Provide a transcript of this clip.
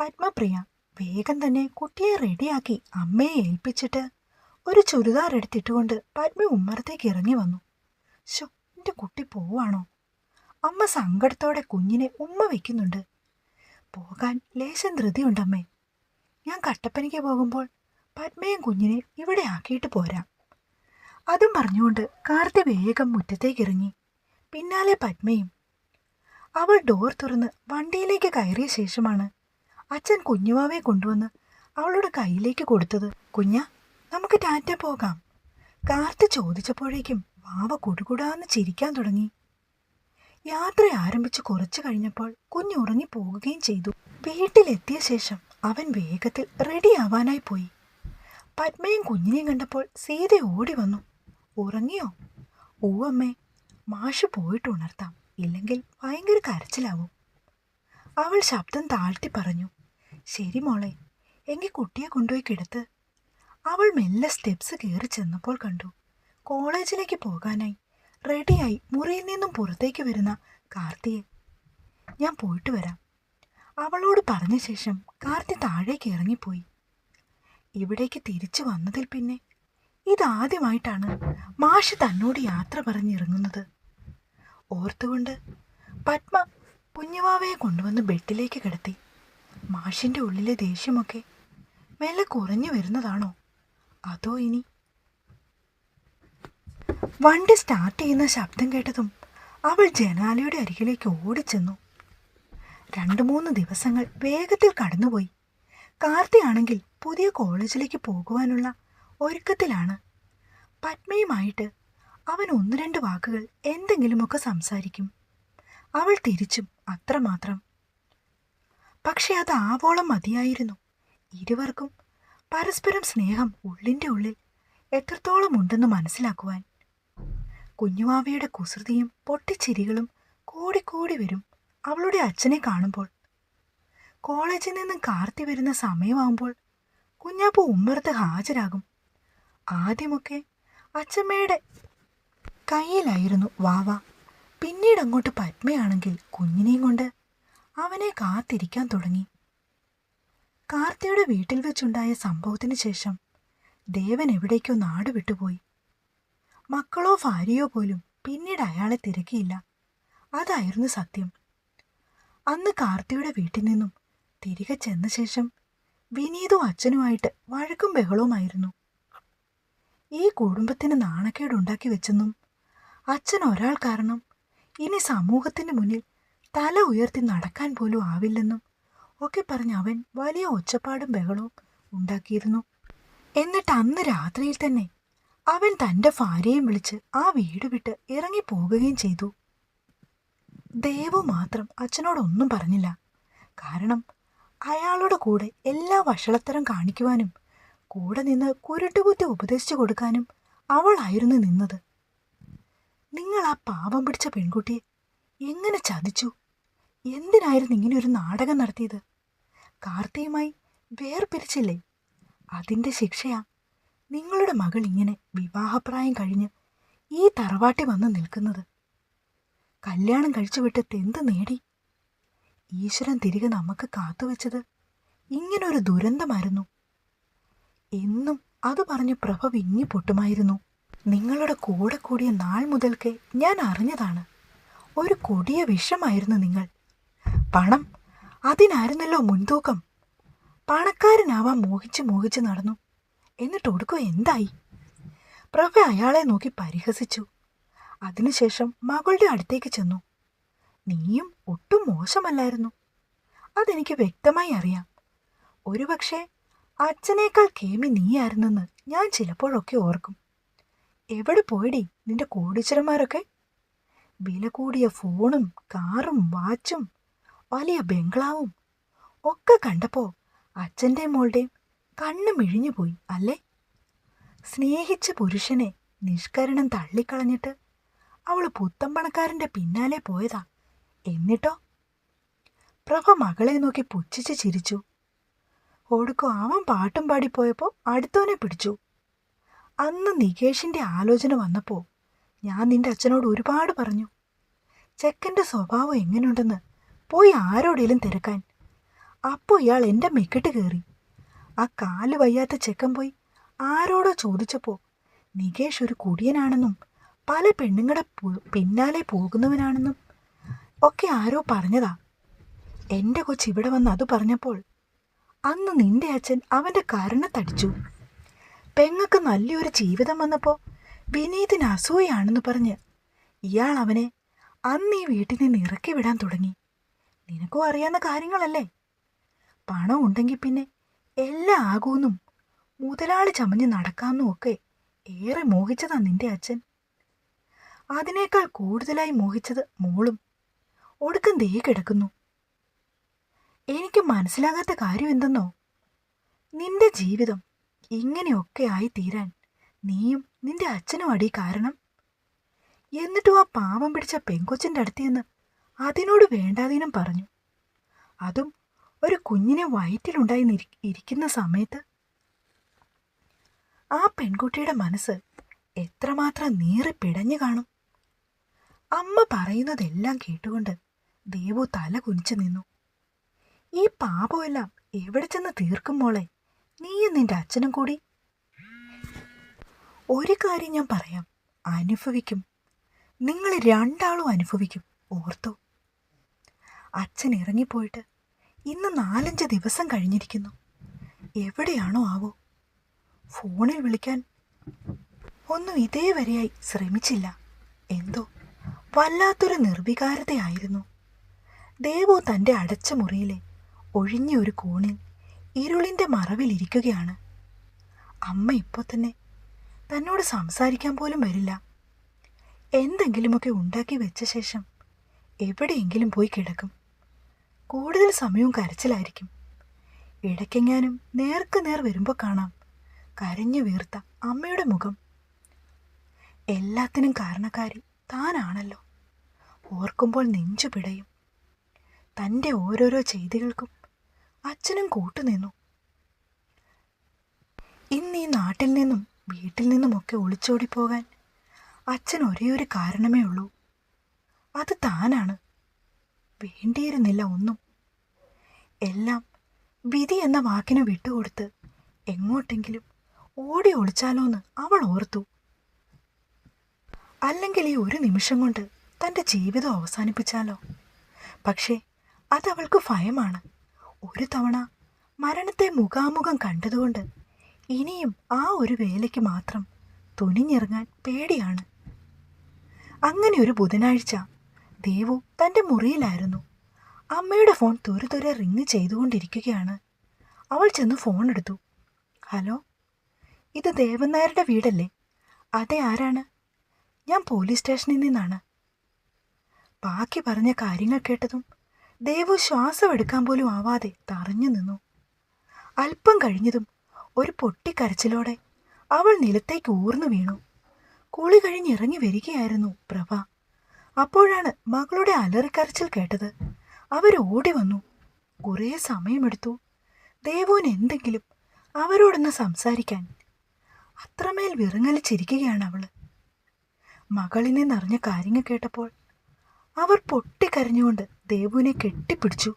പത്മപ്രിയ വേഗം തന്നെ കുട്ടിയെ റെഡിയാക്കി അമ്മയെ ഏൽപ്പിച്ചിട്ട് ഒരു ചുരിദാർ എടുത്തിട്ടുകൊണ്ട് പത്മ ഉമ്മറത്തേക്ക് ഇറങ്ങി വന്നു. ശോ എന്റെ കുട്ടി പോവാണോ? അമ്മ സങ്കടത്തോടെ കുഞ്ഞിനെ ഉമ്മ വയ്ക്കുന്നുണ്ട്. പോകാൻ ലേശം ധൃതിയുണ്ടമ്മേ. ഞാൻ കട്ടപ്പനയ്ക്ക് പോകുമ്പോൾ പത്മയും കുഞ്ഞിനെ ഇവിടെ ആക്കിയിട്ട് പോരാം. അതും പറഞ്ഞുകൊണ്ട് കാർത്തി വേഗം മുറ്റത്തേക്ക് ഇറങ്ങി. പിന്നാലെ പത്മയും. അവൾ ഡോർ തുറന്ന് വണ്ടിയിലേക്ക് കയറിയ ശേഷമാണ് അച്ഛൻ കുഞ്ഞുമാവയെ കൊണ്ടുവന്ന് അവളുടെ കയ്യിലേക്ക് കൊടുത്തത്. കുഞ്ഞ നമുക്ക് ടാറ്റ പോകാം. കാർത്ത് ചോദിച്ചപ്പോഴേക്കും വാവ കുടുകുടാന്ന് ചിരിക്കാൻ തുടങ്ങി. യാത്ര ആരംഭിച്ച് കുറച്ചു കഴിഞ്ഞപ്പോൾ കുഞ്ഞ് ഉറങ്ങി പോകുകയും ചെയ്തു. വീട്ടിലെത്തിയ ശേഷം അവൻ വേഗത്തിൽ റെഡിയാവാനായി പോയി. പത്മയും കുഞ്ഞിനെയും കണ്ടപ്പോൾ സീത ഓടി വന്നു. ഉറങ്ങിയോ? ഊവമ്മേ മാഷ് പോയിട്ട് ഉണർത്താം. ഇല്ലെങ്കിൽ ഭയങ്കര കരച്ചിലാവും. അവൾ ശബ്ദം താഴ്ത്തി പറഞ്ഞു. ശരി മോളെ എങ്കിൽ കുട്ടിയെ കൊണ്ടുപോയി കിടത്ത്. അവൾ മെല്ലെ സ്റ്റെപ്സ് കയറി ചെന്നപ്പോൾ കണ്ടു. കോളേജിലേക്ക് പോകാനായി റെഡിയായി മുറിയിൽ നിന്നും പുറത്തേക്ക് വരുന്ന കാർത്തിയെ. ഞാൻ പോയിട്ട് വരാം. അവളോട് പറഞ്ഞ ശേഷം കാർത്തി താഴേക്ക് ഇറങ്ങിപ്പോയി. ഇവിടേക്ക് തിരിച്ചു വന്നതിൽ പിന്നെ ഇതാദ്യമായിട്ടാണ് മാഷ് തന്നോട് യാത്ര പറഞ്ഞിറങ്ങുന്നത്. ഓർത്തുകൊണ്ട് പത്മ കുഞ്ഞുവാവയെ കൊണ്ടുവന്ന് ബെഡിലേക്ക് കിടത്തി. മാഷിന്റെ ഉള്ളിലെ ദേഷ്യമൊക്കെ മെല്ലെ കുറഞ്ഞു വരുന്നതാണോ? അതോ ഇനി? വണ്ടി സ്റ്റാർട്ട് ചെയ്യുന്ന ശബ്ദം കേട്ടതും അവൾ ജനാലയുടെ അരികിലേക്ക് ഓടിച്ചെന്നു. രണ്ടു മൂന്ന് ദിവസങ്ങൾ വേഗത്തിൽ കടന്നുപോയി. കാർത്തിയാണെങ്കിൽ പുതിയ കോളേജിലേക്ക് പോകുവാനുള്ള ഒരുക്കത്തിലാണ്. പത്മയുമായിട്ട് അവൻ ഒന്ന് രണ്ട് വാക്കുകൾ എന്തെങ്കിലുമൊക്കെ സംസാരിക്കും. അവൾ തിരിച്ചും അത്രമാത്രം പക്ഷെ അത് ആവോളം മതിയായിരുന്നു. ഇരുവർക്കും പരസ്പരം സ്നേഹം ഉള്ളിന്റെ ഉള്ളിൽ എത്രത്തോളം ഉണ്ടെന്ന് മനസ്സിലാക്കുവാൻ. കുഞ്ഞുവാവയുടെ കുസൃതിയും പൊട്ടിച്ചിരികളും കൂടിക്കൂടി വരും അവളുടെ അച്ഛനെ കാണുമ്പോൾ. കോളേജിൽ നിന്നും കാർത്തി വരുന്ന സമയമാകുമ്പോൾ കുഞ്ഞാപ്പു ഉമ്മറത്ത് ഹാജരാകും. ആദ്യമൊക്കെ അച്ഛമ്മയുടെ കയ്യിലായിരുന്നു വാവ. പിന്നീട് അങ്ങോട്ട് പത്മയാണെങ്കിൽ കുഞ്ഞിനെയും കൊണ്ട് അവനെ കാത്തിരിക്കാൻ തുടങ്ങി. കാർത്തിയുടെ വീട്ടിൽ വെച്ചുണ്ടായ സംഭവത്തിന് ശേഷം ദേവൻ എവിടേക്കോ നാട് വിട്ടുപോയി. മക്കളോ ഭാര്യയോ പോലും പിന്നീട് അയാളെ തിരക്കിയില്ല. അതായിരുന്നു സത്യം. അന്ന് കാർത്തിയുടെ വീട്ടിൽ നിന്നും തിരികെ ചെന്ന ശേഷം വിനീതും അച്ഛനുമായിട്ട് വഴക്കും ബഹളവുമായിരുന്നു. ഈ കുടുംബത്തിന് നാണക്കേടുണ്ടാക്കി വെച്ചെന്നും അച്ഛൻ ഒരാൾ കാരണം ഇനി സമൂഹത്തിന് മുന്നിൽ തല ഉയർത്തി നടക്കാൻ പോലും ആവില്ലെന്നും ഒക്കെ പറഞ്ഞ് അവൻ വലിയ ഒച്ചപ്പാടും ബഹളവും ഉണ്ടാക്കിയിരുന്നു. എന്നിട്ട് അന്ന് രാത്രിയിൽ തന്നെ അവൻ തന്റെ ഭാര്യയും വിളിച്ച് ആ വീട് വിട്ട് ഇറങ്ങിപ്പോകുകയും ചെയ്തു. ദേവു മാത്രം അച്ഛനോടൊന്നും പറഞ്ഞില്ല. കാരണം അയാളുടെ കൂടെ എല്ലാ വഷളത്തരം കാണിക്കുവാനും കൂടെ നിന്ന് കുരുട്ടുകുത്തി ഉപദേശിച്ചു കൊടുക്കാനും അവളായിരുന്നു നിന്നത്. നിങ്ങൾ ആ പാവം പിടിച്ച പെൺകുട്ടിയെ എങ്ങനെ ചതിച്ചു? എന്തിനായിരുന്നു ഇങ്ങനെ ഒരു നാടകം നടത്തിയത്? കാർത്തിയുമായി വേർപിരിച്ചില്ലേ? അതിന്റെ ശിക്ഷയാ. നിങ്ങളുടെ മകൾ ഇങ്ങനെ വിവാഹപ്രായം കഴിഞ്ഞ് ഈ തറവാട്ടി വന്ന് നിൽക്കുന്നത്. കല്യാണം കഴിച്ചു കഴിച്ചുവിട്ട് തെന്ത് നേടി? ഈശ്വരൻ തിരികെ നമുക്ക് കാത്തുവെച്ചത് ഇങ്ങനൊരു ദുരന്തമായിരുന്നു. എന്നും അത് പറഞ്ഞ് പ്രഭ വിങ്ങി പൊട്ടുമായിരുന്നു. നിങ്ങളുടെ കൂടെ കൂടിയ നാൾ മുതൽക്കേ ഞാൻ അറിഞ്ഞതാണ്. ഒരു കൊടിയ വിഷമായിരുന്നു നിങ്ങൾ. പണം? അതിനായിരുന്നല്ലോ മുൻതൂക്കം. പണക്കാരനാവാൻ മോഹിച്ച് മോഹിച്ച് നടന്നു. എന്നിട്ട് ഒടുക്കം എന്തായി? പ്രഭ അയാളെ നോക്കി പരിഹസിച്ചു. അതിനുശേഷം മകളുടെ അടുത്തേക്ക് ചെന്നു. നീയും ഒട്ടും മോശമല്ലായിരുന്നു. അതെനിക്ക് വ്യക്തമായി അറിയാം. ഒരുപക്ഷെ അച്ഛനേക്കാൾ കേമി നീയായിരുന്നെന്ന് ഞാൻ ചിലപ്പോഴൊക്കെ ഓർക്കും. എവിടെ പോയിടി നിന്റെ കോടീശ്വരന്മാരൊക്കെ? വില കൂടിയ ഫോണും കാറും വാച്ചും വലിയ ബംഗ്ലാവും. ഒക്കെ കണ്ടപ്പോ അച്ഛന്റെയും മോളുടെയും കണ്ണ് മിഴിഞ്ഞുപോയി അല്ലേ? സ്നേഹിച്ച പുരുഷനെ നിഷ്കരണം തള്ളിക്കളഞ്ഞിട്ട് അവൾ പുത്തമ്പണക്കാരന്റെ പിന്നാലെ പോയതാ. എന്നിട്ടോ? പ്രഭ മകളെ നോക്കി പുച്ഛിച്ച് ചിരിച്ചു. ഓടുക്കോ അവൻ പാട്ടും പാടിപ്പോയപ്പോൾ അടുത്തവനെ പിടിച്ചു. അന്ന് നികേഷിന്റെ ആലോചന വന്നപ്പോൾ ഞാൻ നിന്റെ അച്ഛനോട് ഒരുപാട് പറഞ്ഞു. ചെക്കന്റെ സ്വഭാവം എങ്ങനെയുണ്ടെന്ന് പോയി ആരോടേലും തിരക്കാൻ. അപ്പോൾ ഇയാൾ എന്റെ മെക്കിട്ട് കയറി ആ കാൽ വയ്യാത്ത ചെക്കൻ പോയി ആരോടോ ചോദിച്ചപ്പോൾ നികേഷ് ഒരു കുടിയനാണെന്നും പല പെണ്ണുങ്ങളെ പിന്നാലെ പോകുന്നവനാണെന്നും ഒക്കെ ആരോ പറഞ്ഞതാ. എന്റെ കൊച്ച് ഇവിടെ വന്ന് അത് പറഞ്ഞപ്പോൾ അന്ന് നിന്റെ അച്ഛൻ അവന്റെ കരണത്തടിച്ചു പെങ്ങക്ക് നല്ലൊരു ജീവിതം വന്നപ്പോൾ വിനീതിന് അസൂയാണെന്ന് പറഞ്ഞ് ഇയാൾ അവനെ അന്ന് ഈ വീട്ടിൽ നിന്ന് ഇറക്കി വിടാൻ തുടങ്ങി. നിനക്കും അറിയാവുന്ന കാര്യങ്ങളല്ലേ? പണം ഉണ്ടെങ്കിൽ പിന്നെ എല്ലാം ആകൂന്നും മുതലാളി ചമഞ്ഞ് നടക്കാമെന്നും ഒക്കെ ഏറെ മോഹിച്ചതാ നിന്റെ അച്ഛൻ. അതിനേക്കാൾ കൂടുതലായി മോഹിച്ചത് മോളും. ഒടുക്കം ദേ കിടക്കുന്നു. എനിക്ക് മനസ്സിലാകാത്ത കാര്യം എന്തെന്നോ? നിന്റെ ജീവിതം ഇങ്ങനെയൊക്കെ ആയി തീരാൻ നീയും നിന്റെ അച്ഛനും അടി കാരണം. എന്നിട്ടും ആ പാവം പിടിച്ച പെങ്കൊച്ചിന്റെ അടുത്ത് ചെന്ന് അതിനോട് വേണ്ടാതീനം പറഞ്ഞു. അതും ഒരു കുഞ്ഞിനെ വയറ്റിലുണ്ടായി ഇരിക്കുന്ന സമയത്ത്. ആ പെൺകുട്ടിയുടെ മനസ്സ് എത്രമാത്രം നീറി പിടഞ്ഞു കാണും. അമ്മ പറയുന്നതെല്ലാം കേട്ടുകൊണ്ട് ദേവു തല കുനിച്ചു നിന്നു. ഈ പാപമെല്ലാം എവിടെ ചെന്ന് തീർക്കും മോളെ? നീയും നിന്റെ അച്ഛനും കൂടി. ഒരു കാര്യം ഞാൻ പറയാം. അനുഭവിക്കും. നിങ്ങൾ രണ്ടാളും അനുഭവിക്കും. ഓർത്തു? അച്ഛൻ ഇറങ്ങിപ്പോയിട്ട് ഇന്ന് നാലഞ്ച് ദിവസം കഴിഞ്ഞിരിക്കുന്നു. എവിടെയാണോ ആവോ. ഫോണിൽ വിളിക്കാൻ ഒന്നും ഇതേവരെയായി ശ്രമിച്ചില്ല. എന്തോ വല്ലാത്തൊരു നിർവികാരതയായിരുന്നു ദേവു തന്റെ അടച്ച മുറിയിലെ ഒഴിഞ്ഞ ഒരു കോണിൽ ഇരുളിന്റെ മറവിലിരിക്കുകയാണ് അമ്മ ഇപ്പോൾ തന്നെ തന്നോട് സംസാരിക്കാൻ പോലും വരില്ല. എന്തെങ്കിലുമൊക്കെ ഉണ്ടാക്കി വെച്ച ശേഷം എവിടെയെങ്കിലും പോയി കിടക്കും. കൂടുതൽ സമയവും കരച്ചിലായിരിക്കും. ഇടയ്ക്കെങ്ങാനും നേർക്ക് നേർ വരുമ്പോൾ കാണാം. കരഞ്ഞു വീർത്ത അമ്മയുടെ മുഖം. എല്ലാത്തിനും കാരണക്കാരി താനാണല്ലോ. ഓർക്കുമ്പോൾ നെഞ്ചു പിടയും. തന്റെ ഓരോരോ ചെയ്തികൾക്കും അച്ഛനും കൂട്ടുനിന്നു. ഇന്ന് ഈ നാട്ടിൽ നിന്നും വീട്ടിൽ നിന്നുമൊക്കെ ഒളിച്ചോടി പോകാൻ അച്ഛൻ ഒരേ ഒരു കാരണമേ ഉള്ളൂ. അത് താനാണ്. വേണ്ടിയിരുന്നില്ല ഒന്നും. എല്ലാം വിധി എന്ന വാക്കിന് വിട്ടുകൊടുത്ത് എങ്ങോട്ടെങ്കിലും ഓടി ഒളിച്ചാലോന്ന് അവൾ ഓർത്തു. അല്ലെങ്കിൽ ഈ ഒരു നിമിഷം കൊണ്ട് തന്റെ ജീവിതം അവസാനിപ്പിച്ചാലോ? പക്ഷേ അതവൾക്ക് ഭയമാണ്. ഒരു തവണ മരണത്തെ മുഖാമുഖം കണ്ടതുകൊണ്ട് ഇനിയും ആ ഒരു വേലയ്ക്ക് മാത്രം തുനിഞ്ഞിറങ്ങാൻ പേടിയാണ്. അങ്ങനെ ഒരു ബുധനാഴ്ച ദേവു തന്റെ മുറിയിലായിരുന്നു. അമ്മയുടെ ഫോൺ തുരുതുരെ റിങ് ചെയ്തുകൊണ്ടിരിക്കുകയാണ്. അവൾ ചെന്ന് ഫോൺ എടുത്തു. ഹലോ ഇത് ദേവൻ നായരുടെ വീടല്ലേ? അതെ ആരാണ്? ഞാൻ പോലീസ് സ്റ്റേഷനിൽ നിന്നാണ്. ബാക്കി പറഞ്ഞ കാര്യങ്ങൾ കേട്ടതും ദേവു ശ്വാസം എടുക്കാൻ പോലും ആവാതെ തറഞ്ഞു നിന്നു. അല്പം കഴിഞ്ഞതും ഒരു പൊട്ടിക്കരച്ചിലോടെ അവൾ നിലത്തേക്ക് ഊർന്നു വീണു. കുളി കഴിഞ്ഞിറങ്ങി വരികയായിരുന്നു പ്രഭ. അപ്പോഴാണ് മകളുടെ അലറിക്കരച്ചിൽ കേട്ടത്. അവരോടി വന്നു. കുറേ സമയമെടുത്തു. ദേവുവിന് എന്തെങ്കിലും അവരോടൊന്ന് സംസാരിക്കാൻ. അത്രമേൽ വിറങ്ങലിച്ചിരിക്കുകയാണ് അവൾ മകളിനെ നിന്നറിഞ്ഞ കാര്യങ്ങൾ കേട്ടപ്പോൾ അവർ പൊട്ടിക്കരഞ്ഞുകൊണ്ട് ദേവുവിനെ കെട്ടിപ്പിടിച്ചു.